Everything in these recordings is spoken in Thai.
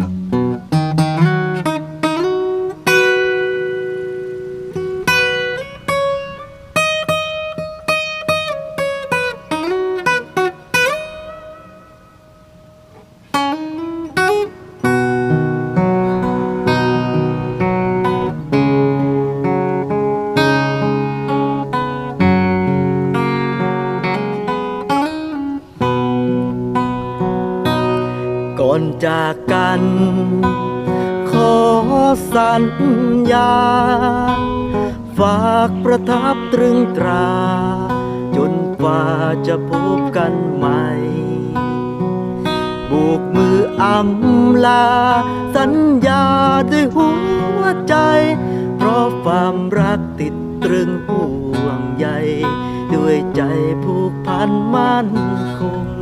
ก่ อนจากกัน ขอสัญญา ฝากประทับตรึงตรา จนกว่าจะพบกันใหม่โบกมืออำลา สัญญาด้วยหัวใจ เพราะความรักติดตรึงห่วงใยด้วยใจผูกพันมั่นคง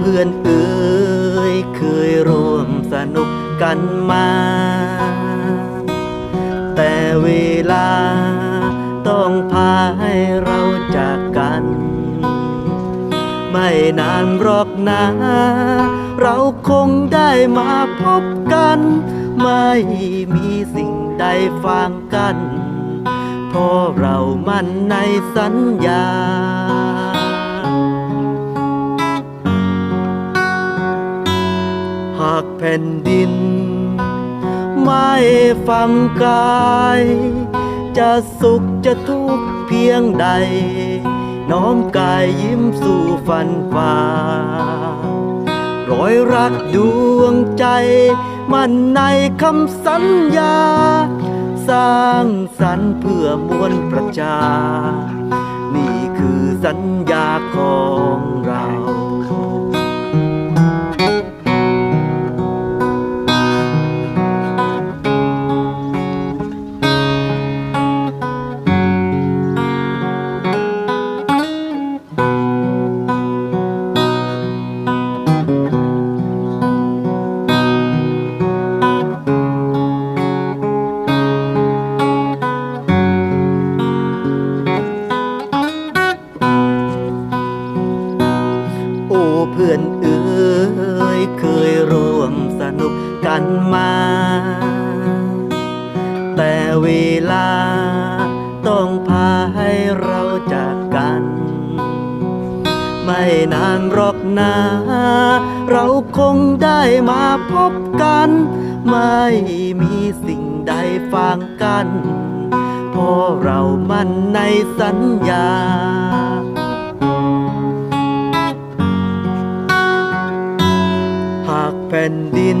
เพื่อนเอ๋ยเคยร่วมสนุกกันมา แต่เวลาต้องพาให้เราจากกัน ไม่นานหรอกนะ เราคงได้มาพบกัน ไม่มีสิ่งใดฟังกันเพราะเรามั่นในสัญญา แผ่นดิน ไม่ฟังกาย จะสุขจะทุกข์เพียงใด น้อมกายยิ้มสู่ฟันฝ่ารอยรักดวงใจ มันในคำสัญญา สร้างสรรค์เพื่อมวลประชา นี่คือสัญญาของเรา มา แต่เวลาต้องพาให้เราจากกัน ไม่นานหรอกนะ เราคงได้มาพบกัน ไม่มีสิ่งใดฟังกันเพราะเรามั่นในสัญญาหากแผ่นดิน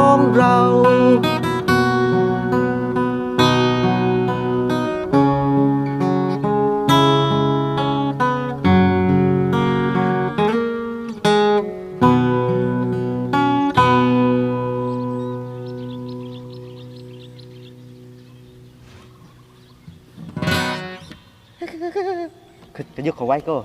เราคือจะยกเขาไว้ก็